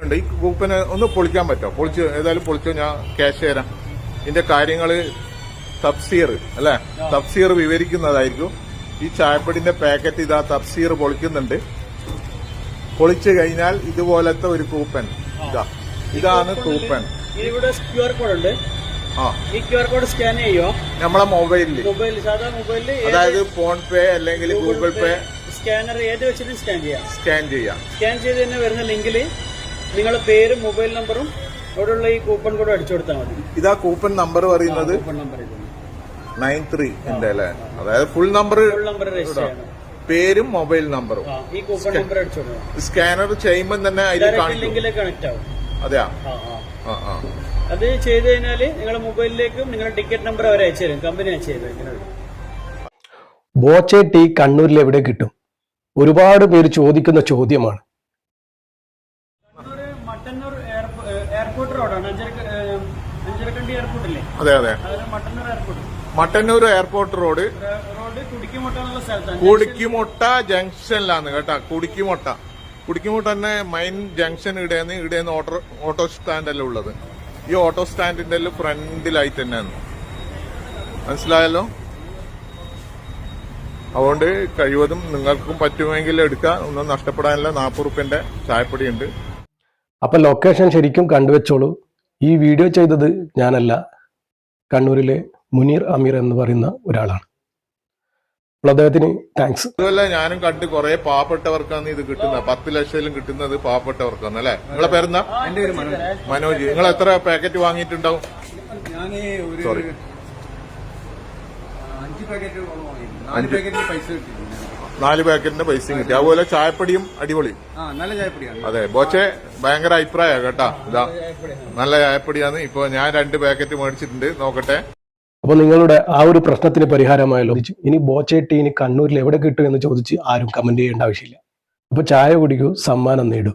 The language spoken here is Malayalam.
ഉണ്ട് ഈ കൂപ്പന് ഒന്ന് പൊളിക്കാൻ പറ്റുമോ പൊളിച്ച് ഏതായാലും പൊളിച്ചോ ഞാൻ ക്യാഷ് തരാം. ഇതിന്റെ കാര്യങ്ങൾ തഫ്സീർ അല്ലെ? തഫ്സീർ വിവരിക്കുന്നതായിരിക്കും. ഈ ചായപ്പൊടിന്റെ പാക്കറ്റ് ഇതാ തഫ്സീർ പൊളിക്കുന്നുണ്ട്. പൊളിച്ചു കഴിഞ്ഞാൽ ഇതുപോലത്തെ ഒരു കൂപ്പൻ ഇതാ. ഇതാണ് കൂപ്പൻ ഇവിടെ ക്യു ആർ കോഡ് ഉണ്ട് ഈ ക്യു ആർ കോഡ് സ്കാൻ ചെയ്യോ? നമ്മളെ മൊബൈലിൽ സാധാ മൊബൈലിൽ അതായത് ഫോൺ പേ അല്ലെങ്കിൽ ഗൂഗിൾ പേ സ്കാനർ ഏത് വെച്ചിട്ട് സ്കാൻ ചെയ്യാം. സ്കാൻ ചെയ്യാം. സ്കാൻ ചെയ്ത് തന്നെ വരുന്ന ലിങ്കിൽ നിങ്ങളുടെ പേരും മൊബൈൽ നമ്പറും അവിടെയുള്ള ഈ കൂപ്പൺ കോഡ് അടിച്ചു കൊടുത്താൽ മതി. ഇതാ കൂപ്പൺ നമ്പർ പറയുന്നത് കൂപ്പൺ നമ്പർ നയൻ ത്രീ ഉണ്ട് അല്ലെ? അതായത് full number full number register ചെയ്യണം. പേരും മൊബൈൽ നമ്പറും. ആ ഈ കൂപ്പൺ നമ്പർ അടിച്ചു കൊടുക്കണം. സ്കാനർ ചെയ്യുമ്പോൾ തന്നെ അതിൽ ഡയറക്റ്റ് കാണിക്കും. ലിങ്കിലേക്ക് കണക്ട് ആവും. അതെയാ? ആ ആ. ആ ആ. അത് ചെയ്ത് കഴിഞ്ഞാൽ നിങ്ങളുടെ മൊബൈലിലേക്കും നിങ്ങളുടെ ടിക്കറ്റ് നമ്പർ അവർ അയച്ചു തരും. കമ്പനി അയച്ചു തരും. ബോച്ചെ ടീ കണ്ണൂരിൽ എവിടെ കിട്ടും? ഒരുപാട് പേര് ചോദിക്കുന്ന ചോദ്യമാണ്. മട്ടന്നൂർ എയർപോർട്ട് റോഡാണ് അഞ്ചര അഞ്ചരക്കണ്ടി എയർപോർട്ടില്ലേ അതെ അതെ. Mattannur airport Mattannur airport road road Kudikkumutta എന്നുള്ള സ്ഥലത്താണ്. കുടിക്കുമുട്ട ജംഗ്ഷനിലാണ് കേട്ടാ. കുടിക്കുമൊട്ട. കുടിക്കുമുട്ട തന്നെ മെയിൻ ജംഗ്ഷൻ ഇടേന്ന് ഇടേന്ന് ഓട്ടോ ഓട്ടോ സ്റ്റാൻഡല്ലേ ഉള്ളത്. ഈ ഓട്ടോ സ്റ്റാൻഡിന്റെ ഫ്രണ്ടിലായി തന്നെയാണ്. മനസ്സിലായല്ലോ? അതുകൊണ്ട് കഴിവതും നിങ്ങൾക്കും പറ്റുമെങ്കിൽ എടുക്കാം. ഒന്നും നഷ്ടപ്പെടാനില്ല. നാൽപ്പത് റുപ്യന്റെ ചായപ്പൊടി ഉണ്ട് അപ്പൊ ലൊക്കേഷൻ ശരിക്കും കണ്ടുവെച്ചോളൂ. ഈ വീഡിയോ ചെയ്തത് ഞാനല്ല. കണ്ണൂരിലെ മുനീർ അമീർ എന്ന് പറയുന്ന ഒരാളാണ്. അപ്പോൾ അദ്ദേഹത്തിന് താങ്ക്സ് അതുമല്ല ഞാനും കണ്ട് കുറെ പാവപ്പെട്ടവർക്കാണ് ഇത് കിട്ടുന്നത്. പത്ത് ലക്ഷത്തിലും കിട്ടുന്നത് പാവപ്പെട്ടവർക്കാണ് അല്ലെ? നിങ്ങളെ പേരെന്താ? മനോജ്. നിങ്ങൾ എത്ര പാക്കറ്റ് വാങ്ങിയിട്ടുണ്ടാവും? ഞാൻ ഒരു Sorry. അഞ്ച് പാക്കറ്റ് വാങ്ങി നാല് പാക്കറ്റിന് പൈസ കിട്ടി. നാല് പാക്കറ്റിന്റെ പൈസയും കിട്ടി. അതുപോലെ ചായപ്പൊടിയും അടിപൊളി. ആ നല്ല ചായപ്പൊടിയാണ്. അതെ ബോച്ചെ ഭയങ്കര അഭിപ്രായ കേട്ടാ. ഇതാ നല്ല ചായപ്പൊടിയാണ്. ഇപ്പൊ ഞാൻ രണ്ട് പാക്കറ്റ് മേടിച്ചിട്ടുണ്ട്. നോക്കട്ടെ. അപ്പോൾ നിങ്ങളുടെ ആ ഒരു പ്രശ്നത്തിന് പരിഹാരമായല്ലോ ഇനി ബോച്ചെ ടീ ഇനി കണ്ണൂരിൽ എവിടെ കിട്ടും എന്ന് ചോദിച്ച് ആരും കമന്റ് ചെയ്യേണ്ട ആവശ്യമില്ല. അപ്പോൾ ചായ കുടിക്കൂ സമ്മാനം നേടൂ.